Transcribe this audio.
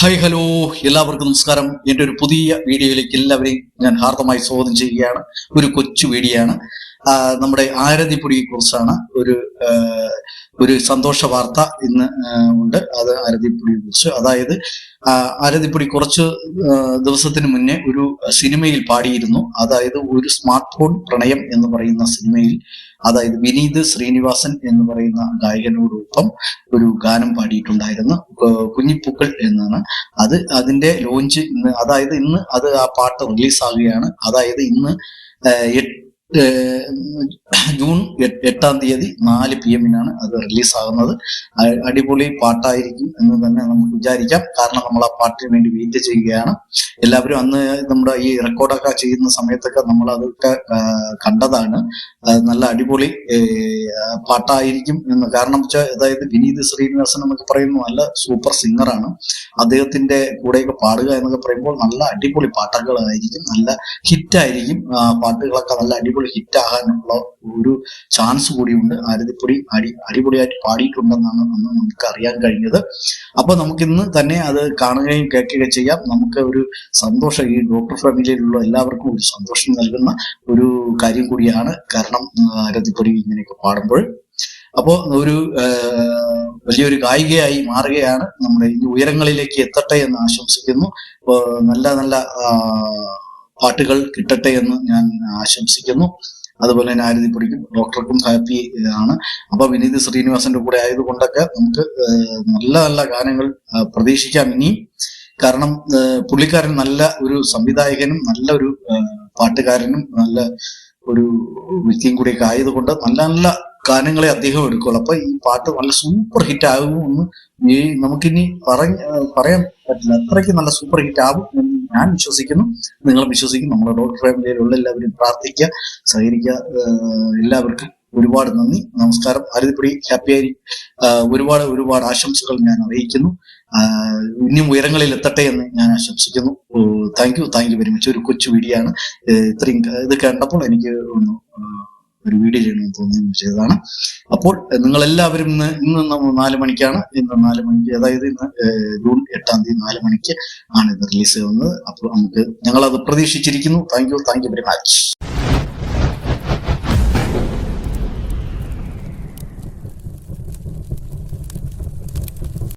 Hi hello. എല്ലാവർക്കും നമസ്കാരം. എന്റെ ഒരു പുതിയ വീഡിയോയിലേക്ക് എല്ലാവരെയും ഞാൻ ഹാർദമായി സ്വാഗതം ചെയ്യുകയാണ്. ഒരു കൊച്ചു വീഡിയോ ആണ് നമ്മുടെ ആരതിപ്പൊടിയെ കുറിച്ചാണ് ഒരു ഒരു സന്തോഷ വാർത്ത ഇന്ന് ഉണ്ട്. അത് അരതിപ്പുടി കുറിച്ച്. അതായത് അരതിപ്പുടി കുറച്ച് ദിവസത്തിന് മുന്നേ ഒരു സിനിമയിൽ പാടിയിരുന്നു. അതായത് ഒരു സ്മാർട്ട് ഫോൺ പ്രണയം എന്ന് പറയുന്ന സിനിമയിൽ അതായത് വിനീത് ശ്രീനിവാസൻ എന്ന് പറയുന്ന ഗായകനോടൊപ്പം ഒരു ഗാനം പാടിയിട്ടുണ്ടായിരുന്നു. കുഞ്ഞിപ്പൂക്കൾ എന്നാണ്. അത് അതിന്റെ ലോഞ്ച് ഇന്ന് അതായത് ഇന്ന് അത് ആ പാട്ട് റിലീസ് ആകുകയാണ് അതായത് ഇന്ന് ജൂൺ എട്ട് തീയതി നാല് പി എമ്മിനാണ് അത് റിലീസാകുന്നത്. അടിപൊളി പാട്ടായിരിക്കും എന്ന് തന്നെ നമുക്ക് വിചാരിക്കാം. കാരണം നമ്മൾ ആ പാട്ടിന് വേണ്ടി വെയിറ്റ് ചെയ്യുകയാണ്. എല്ലാവരും അന്ന് നമ്മുടെ ഈ റെക്കോർഡൊക്കെ ചെയ്യുന്ന സമയത്തൊക്കെ നമ്മൾ അതൊക്കെ കണ്ടതാണ്. നല്ല അടിപൊളി പാട്ടായിരിക്കും എന്ന്. കാരണം വെച്ചാൽ അതായത് വിനീത് ശ്രീനിവാസൻ എന്നൊക്കെ പറയുന്ന നല്ല സൂപ്പർ സിംഗറാണ്. അദ്ദേഹത്തിന്റെ കൂടെയൊക്കെ പാടുക എന്നൊക്കെ പറയുമ്പോൾ നല്ല അടിപൊളി പാട്ടുകളായിരിക്കും. നല്ല ഹിറ്റായിരിക്കും പാട്ടുകളൊക്കെ നല്ല അടിപൊളി ഹിറ്റ് ആകാനുള്ള ഒരു ചാൻസ് കൂടിയുണ്ട്. ആരതിപ്പൊടി അടി അടിപൊളിയായിട്ട് പാടിയിട്ടുണ്ടെന്നാണ് അന്ന് നമുക്ക് അറിയാൻ കഴിഞ്ഞത്. അപ്പൊ നമുക്കിന്ന് തന്നെ അത് കാണുകയും കേൾക്കുകയും ചെയ്യാം. നമുക്ക് ഒരു സന്തോഷം ഈ ഡോക്ടർ ഫാമിലിയിലുള്ള എല്ലാവർക്കും ഒരു സന്തോഷം നൽകുന്ന ഒരു കാര്യം കൂടിയാണ് കാരണം ആരതിപ്പൊടി ഇങ്ങനെയൊക്കെ പാടുമ്പോൾ. അപ്പോൾ ഒരു വലിയൊരു ഗായികയായി മാറുകയാണ്. നമ്മുടെ ഈ ഉയരങ്ങളിലേക്ക് എത്തട്ടെ എന്ന് ആശംസിക്കുന്നു. അപ്പോ നല്ല നല്ല പാട്ടുകൾ കിട്ടട്ടെ എന്ന് ഞാൻ ആശംസിക്കുന്നു. അതുപോലെ തന്നെ ആരതിപ്പൊടിക്കും ഡോക്ടർക്കും ഹാപ്പി ആണ്. അപ്പൊ വിനീത് ശ്രീനിവാസന്റെ കൂടെ ആയതുകൊണ്ടൊക്കെ നമുക്ക് നല്ല നല്ല ഗാനങ്ങൾ പ്രതീക്ഷിക്കാം ഇനിയും കാരണം പുള്ളിക്കാരൻ നല്ല ഒരു സംവിധായകനും നല്ല ഒരു പാട്ടുകാരനും നല്ല ഒരു വ്യക്തിയും കൂടിയൊക്കെ ആയതുകൊണ്ട് നല്ല നല്ല ഗാനങ്ങളെ അദ്ദേഹം എടുക്കുള്ളൂ. അപ്പൊ ഈ പാട്ട് നല്ല സൂപ്പർ ഹിറ്റ് ആകുമെന്ന് ഈ നമുക്കിനി പറയാൻ പറ്റില്ല. അത്രയ്ക്ക് നല്ല സൂപ്പർ ഹിറ്റ് ആകും ഞാൻ വിശ്വസിക്കുന്നു. നിങ്ങൾ വിശ്വസിക്കും നമ്മുടെ ഡോക്ടർ ഫാമിലിയിലുള്ള എല്ലാവരും പ്രാർത്ഥിക്കുക സഹകരിക്കുക. എല്ലാവർക്കും ഒരുപാട് നന്ദി. നമസ്കാരം. അരുതിപ്പിടി ഹാപ്പി ആയി. ഒരുപാട് ഒരുപാട് ആശംസകൾ ഞാൻ അറിയിക്കുന്നു. ഇനിയും ഉയരങ്ങളിൽ എത്തട്ടെ എന്ന് ഞാൻ ആശംസിക്കുന്നു. Thank you thank you very much ഒരു കൊച്ചു വീഡിയോ ആണ് ഇത്രയും ഇത് കണ്ടപ്പോൾ എനിക്ക് ഒന്ന് ഒരു വീഡിയോ ചെയ്യണമെന്ന് തോന്നുകയും ചെയ്തതാണ്. അപ്പോൾ നിങ്ങൾ എല്ലാവരും ഇന്ന് ഇന്ന് നമ്മൾ നാല് മണിക്കാണ്. ഇന്ന് നാല് മണിക്ക് അതായത് ഇന്ന് ജൂൺ എട്ടാം തീയതി നാല് മണിക്ക് ആണ് ഇത് റിലീസ് ചെയ്യുന്നത്. അപ്പോൾ നമുക്ക് ഞങ്ങൾ അത് പ്രതീക്ഷിച്ചിരിക്കുന്നു. Thank you thank you very much